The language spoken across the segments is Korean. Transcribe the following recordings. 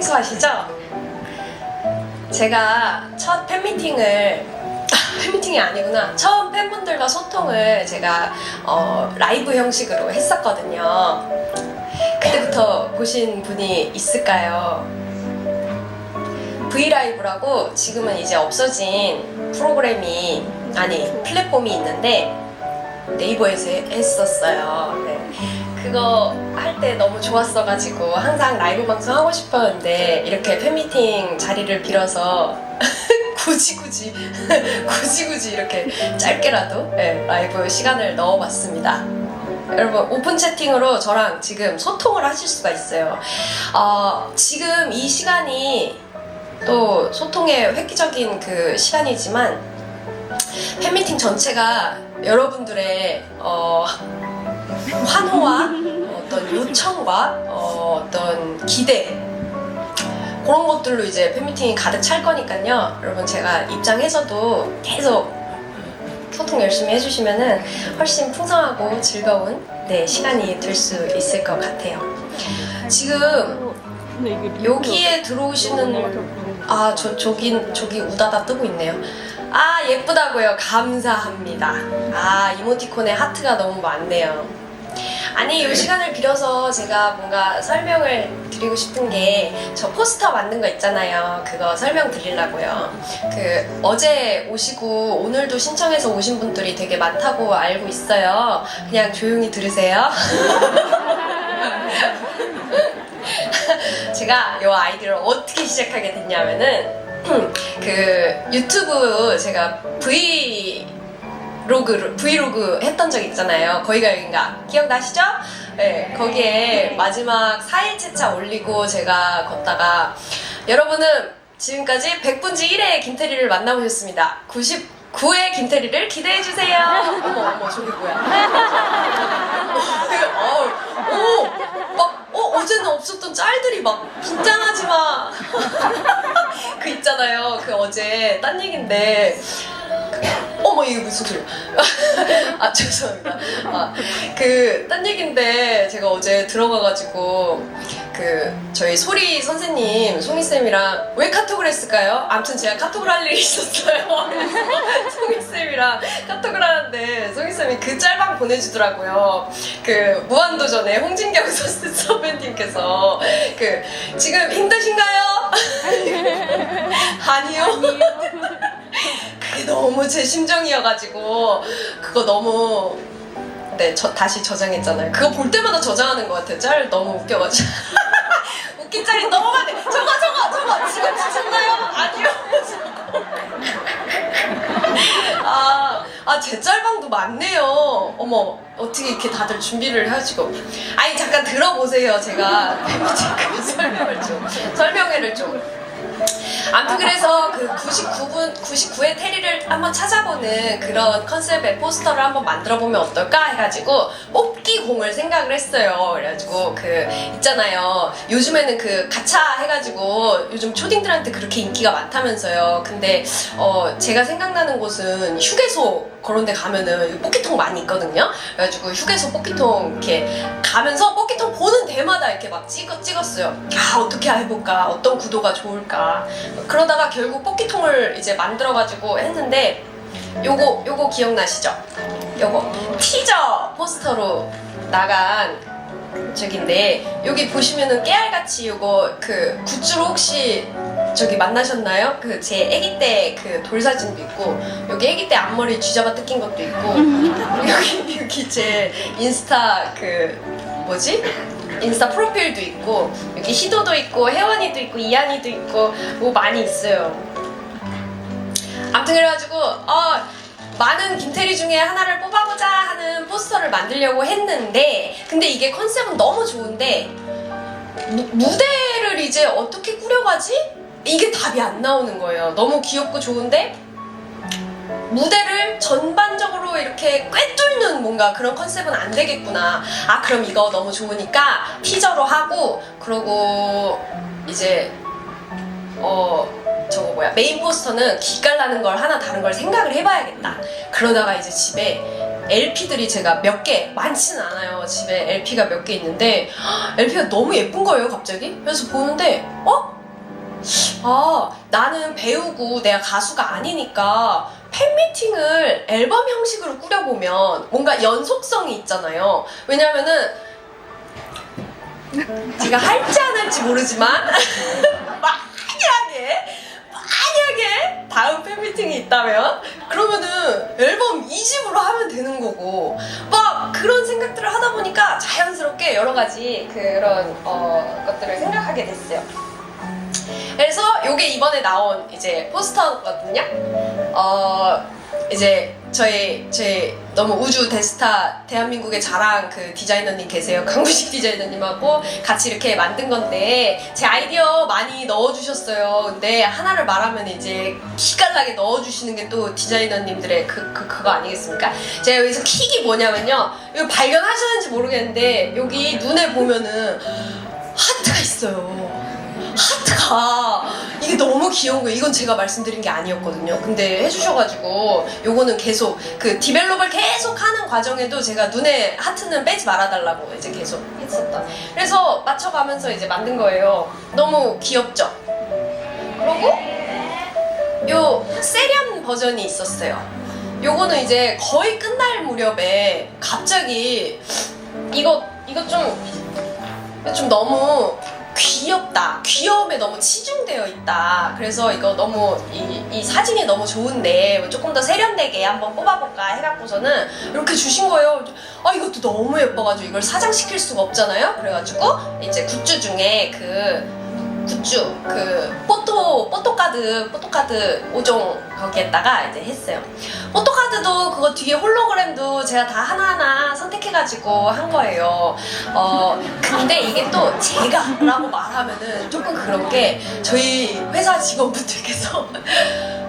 생소하시죠? 제가 첫 팬미팅을 팬미팅이 아니구나. 처음 팬분들과 소통을 제가 어, 라이브 형식으로 했었거든요. 그때부터 보신 분이 있을까요? 브이라이브라고 지금은 이제 없어진 프로그램이 아니 플랫폼이 있는데 네이버에서 했었어요. 네. 그거 할 때 너무 좋았어가지고 항상 라이브 방송 하고 싶었는데 이렇게 팬미팅 자리를 빌어서 굳이 굳이 굳이 굳이 이렇게 짧게라도 네, 라이브 시간을 넣어봤습니다. 여러분 오픈 채팅으로 저랑 지금 소통을 하실 수가 있어요. 어, 지금 이 시간이 또 소통의 획기적인 그 시간이지만 팬미팅 전체가 여러분들의 어, 환호와 어떤 요청과 어, 어떤 기대 그런 것들로 이제 팬미팅이 가득 찰 거니까요. 여러분 제가 입장해서도 계속 소통 열심히 해주시면은 훨씬 풍성하고 즐거운 네, 시간이 될 수 있을 것 같아요. 지금 여기에 들어오시는 아 저 저기 저기 우다다 뜨고 있네요. 아 예쁘다고요. 감사합니다. 아 이모티콘에 하트가 너무 많네요. 아니 이 시간을 빌어서 제가 뭔가 설명을 드리고 싶은 게 저 포스터 만든 거 있잖아요. 그거 설명 드리려고요. 그 어제 오시고 오늘도 신청해서 오신 분들이 되게 많다고 알고 있어요. 그냥 조용히 들으세요. 제가 이 아이디를 어떻게 시작하게 됐냐면은 그 유튜브 제가 브이 로그 브이로그 했던 적 있잖아요. 거기가 여긴가 기억나시죠? 네, 거기에 마지막 4일째 차 올리고 제가 걷다가 여러분은 지금까지 100분지 1회 김태리를 만나보셨습니다. 99회 김태리를 기대해주세요. 어머, 어머, 저게 뭐야. 어, 오, 막, 어, 어제는 없었던 짤들이 막, 긴장하지 마. 그 있잖아요. 그 어제 딴 얘긴데. 어머 이게 무슨 소리야? 아 죄송합니다. 아그딴 얘긴데 제가 어제 들어가가지고 그 저희 소리 선생님 송이 쌤이랑 왜 카톡을 했을까요? 아무튼 제가 카톡을 할 일이 있었어요. 송이 쌤이랑 카톡을 하는데 송이 쌤이 그 짤방 보내주더라고요. 그 무한도전에 홍진경 선수 선배님께서 그 지금 힘드신가요? 아니요. 그게 너무 제 심정이어가지고 그거 너무 네 저, 다시 저장했잖아요. 그거 볼 때마다 저장하는 것 같아요. 짤 너무 웃겨가지고 웃긴 짤이 너무 많네. 저거 저거 저거 지금 주셨나요? 아니요. 아, 아, 제 짤방도 많네요. 어머, 어떻게 이렇게 다들 준비를 하시고. 아니, 잠깐 들어보세요. 제가 그 설명을 좀, 설명회를 좀. 아무튼 그래서 그 99분 99의 테리를 한번 찾아보는 그런 컨셉의 포스터를 한번 만들어 보면 어떨까 해가지고 뽑기 공을 생각을 했어요. 그래가지고 그 있잖아요. 요즘에는 그 가차 해가지고 요즘 초딩들한테 그렇게 인기가 많다면서요. 근데 어 제가 생각나는 곳은 휴게소 그런 데 가면은 뽑기통 많이 있거든요. 그래가지고 휴게소 뽑기통 이렇게 가면서 뽑기통 보는 데마다 이렇게 막 찍어, 찍었어요. 야, 어떻게 해볼까? 어떤 구도가 좋을까? 그러다가 결국 뽑기통을 이제 만들어가지고 했는데 요거, 요거 기억나시죠? 요거 티저 포스터로 나간 저긴데 여기 보시면은 깨알같이 요거 그 굿즈로 혹시 저기 만나셨나요? 그 제 아기 때 그 돌사진도 있고 여기 아기 때 앞머리 쥐잡아 뜯긴 것도 있고 여기 여기 제 인스타 그 뭐지? 인스타 프로필도 있고 여기 희도도 있고 혜원이도 있고 이한이도 있고 뭐 많이 있어요. 아무튼 그래가지고 어 많은 김태리 중에 하나를 뽑아보자 하는 포스터를 만들려고 했는데 근데 이게 컨셉은 너무 좋은데 무, 무대를 이제 어떻게 꾸려가지? 이게 답이 안 나오는 거예요. 너무 귀엽고 좋은데 무대를 전반 적으로 이렇게 꿰뚫는 뭔가 그런 컨셉은 안 되겠구나. 아 그럼 이거 너무 좋으니까 티저로 하고 그러고 이제 어 저거 뭐야 메인 포스터는 기깔나는 걸 하나 다른 걸 생각을 해봐야겠다. 그러다가 이제 집에 LP들이 제가 몇 개, 많지는 않아요. 집에 LP가 몇 개 있는데, LP가 너무 예쁜 거예요, 갑자기. 그래서 보는데, 어? 아, 나는 배우고 내가 가수가 아니니까 팬미팅을 앨범 형식으로 꾸려보면 뭔가 연속성이 있잖아요. 왜냐면은 제가 할지 안 할지 모르지만 만약에 만약에 다음 팬미팅이 있다면 그러면은 앨범 2집으로 하면 되는 거고 막 그런 생각들을 하다 보니까 자연스럽게 여러 가지 그런 어, 것들을 생각하게 됐어요. 그래서 요게 이번에 나온 이제 포스터거든요. 어 이제 저희 저희 너무 우주 대스타 대한민국의 자랑 그 디자이너님 계세요. 강구식 디자이너님하고 같이 이렇게 만든 건데 제 아이디어 많이 넣어주셨어요. 근데 하나를 말하면 이제 기깔나게 넣어주시는 게 또 디자이너님들의 그, 그 그거 아니겠습니까? 제가 여기서 킥이 뭐냐면요. 이거 발견하셨는지 모르겠는데 여기 눈에 보면은 하트가 있어요. 하트가 이게 너무 귀여운 거예요. 이건 제가 말씀드린 게 아니었거든요. 근데 해주셔가지고 요거는 계속 그 디벨롭을 계속 하는 과정에도 제가 눈에 하트는 빼지 말아달라고 이제 계속 했었던. 그래서 맞춰가면서 이제 만든 거예요. 너무 귀엽죠? 그리고 요 세련 버전이 있었어요. 요거는 이제 거의 끝날 무렵에 갑자기 이거 이거 좀 좀 너무 귀엽다. 귀여움에 너무 치중되어 있다. 그래서 이거 너무 이, 이 사진이 너무 좋은데 뭐 조금 더 세련되게 한번 뽑아볼까 해갖고서는 이렇게 주신 거예요. 아 이것도 너무 예뻐가지고 이걸 사장시킬 수가 없잖아요. 그래가지고 이제 굿즈 중에 그 굿즈 그 포토 포토카드 포토카드 5종 거기에다가 이제 했어요. 포토카드도 그거 뒤에 홀로그램도 제가 다 하나하나 선택해가지고 한 거예요. 어 근데 이게 또 제가라고 말하면은 조금 그런 게 저희 회사 직원분들께서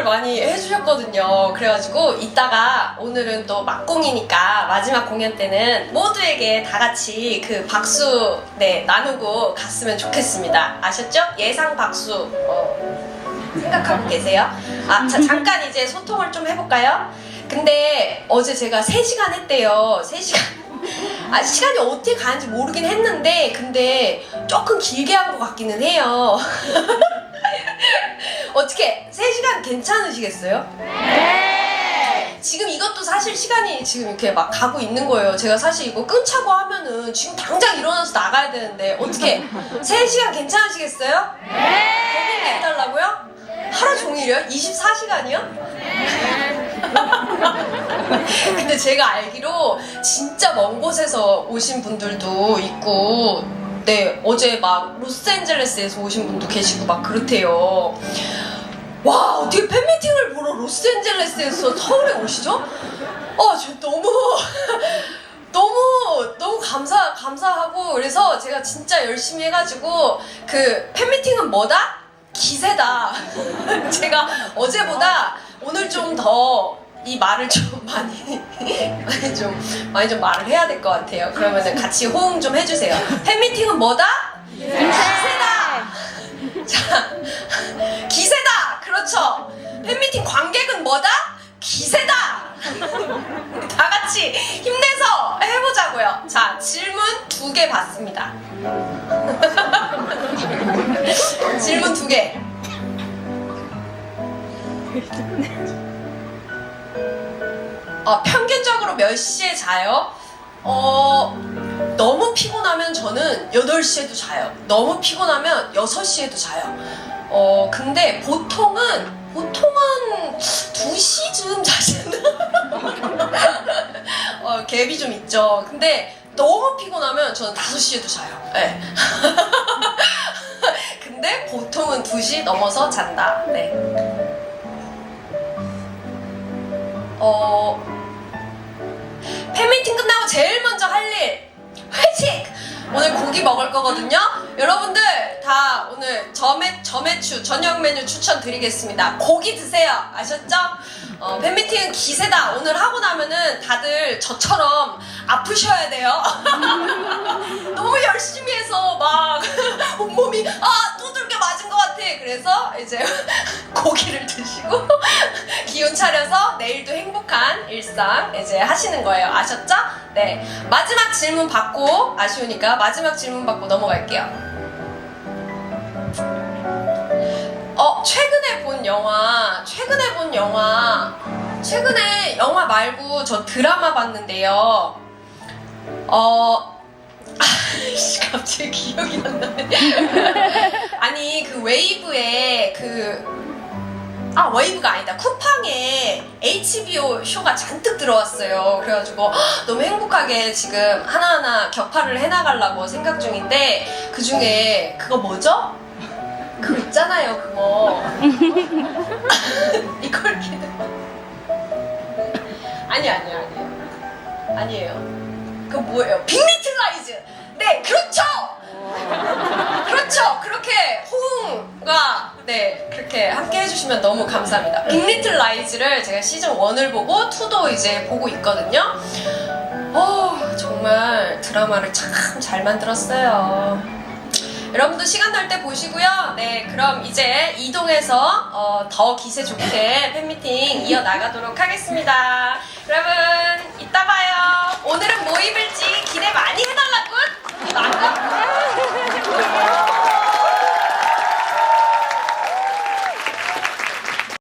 고생을 많이 해주셨거든요. 그래가지고 이따가 오늘은 또 막공이니까 마지막 공연 때는 모두에게 다 같이 그 박수 네 나누고 갔으면 좋겠습니다. 아셨죠? 예상 박수 어, 생각하고 계세요? 아 자, 잠깐 이제 소통을 좀 해볼까요? 근데 어제 제가 3시간 했대요. 3시간. 아, 시간이 어떻게 가는지 모르긴 했는데, 근데 조금 길게 한 것 같기는 해요. 어떻게, 3시간 괜찮으시겠어요? 네! 지금 이것도 사실 시간이 지금 이렇게 막 가고 있는 거예요. 제가 사실 이거 끊자고 하면은 지금 당장 일어나서 나가야 되는데, 어떻게, 3시간 괜찮으시겠어요? 네! 해달라고요? 하루 종일이요? 24시간이요? 근데 제가 알기로 진짜 먼 곳에서 오신 분들도 있고 네 어제 막 로스앤젤레스에서 오신 분도 계시고 막 그렇대요 와 어떻게 팬미팅을 보러 로스앤젤레스에서 서울에 오시죠? 어 저 너무 너무 너무 감사 감사하고 그래서 제가 진짜 열심히 해가지고 그 팬미팅은 뭐다? 기세다. 제가 어제보다 오늘 좀 더 이 말을 좀 많이 많이 좀 많이 좀 말을 해야 될 것 같아요. 그러면은 같이 호응 좀 해주세요. 팬미팅은 뭐다? 기세다. 자, 기세다. 그렇죠. 팬미팅 관객은 뭐다? 기세다. 다 같이 힘내서 해보자고요. 자, 질문 두 개 받습니다. 질문 두 개. 어, 평균적으로 몇 시에 자요? 어, 너무 피곤하면 저는 8시에도 자요. 너무 피곤하면 6시에도 자요. 어, 근데 보통은, 보통은 2시쯤 자시는. 어, 갭이 좀 있죠. 근데 너무 피곤하면 저는 5시에도 자요. 네. 근데 보통은 2시 넘어서 잔다. 네. 어, 팬미팅 끝나고 제일 먼저 할 일 회식! 오늘 고기 먹을 거거든요. 여러분들 다 오늘 저매, 저매추 저녁 메뉴 추천드리겠습니다. 고기 드세요. 아셨죠? 어, 팬미팅은 기세다. 오늘 하고 나면은 다들 저처럼 아프셔야 돼요. 너무 열심히 해서 막 온몸이 아 두들겨 맞은 것 같아. 그래서 이제 고기를 드시고 기운 차려서 내일도 행복한 일상 이제 하시는 거예요. 아셨죠? 네. 마지막 질문 받고 아쉬우니까 마지막 질문 받고 넘어갈게요. 최근에 본 영화, 최근에 본 영화, 최근에 영화 말고 저 드라마 봤는데요. 어, 아이씨, 갑자기 기억이 안 나네. 아니, 그 웨이브에 그, 아, 웨이브가 아니다. 쿠팡에 HBO 쇼가 잔뜩 들어왔어요. 그래가지고 헉, 너무 행복하게 지금 하나하나 격파를 해나가려고 생각 중인데 그 중에 그거 뭐죠? 그거 있잖아요, 그거. 이걸 기대. 아니, 아니, 아니에요. 아니에요. 그거 뭐예요? 빅리틀라이즈! 네, 그렇죠! 그렇죠! 그렇게 호응과, 네, 그렇게 함께 해주시면 너무 감사합니다. 빅리틀라이즈를 제가 시즌 1을 보고 2도 이제 보고 있거든요. 어, 정말 드라마를 참 잘 만들었어요. 여러분도 시간 날 때 보시고요. 네, 그럼 이제 이동해서 어, 더 기세 좋게 팬미팅 이어나가도록 하겠습니다. 여러분, 이따 봐요. 오늘은 뭐 입을지 기대 많이 해달라고? 많이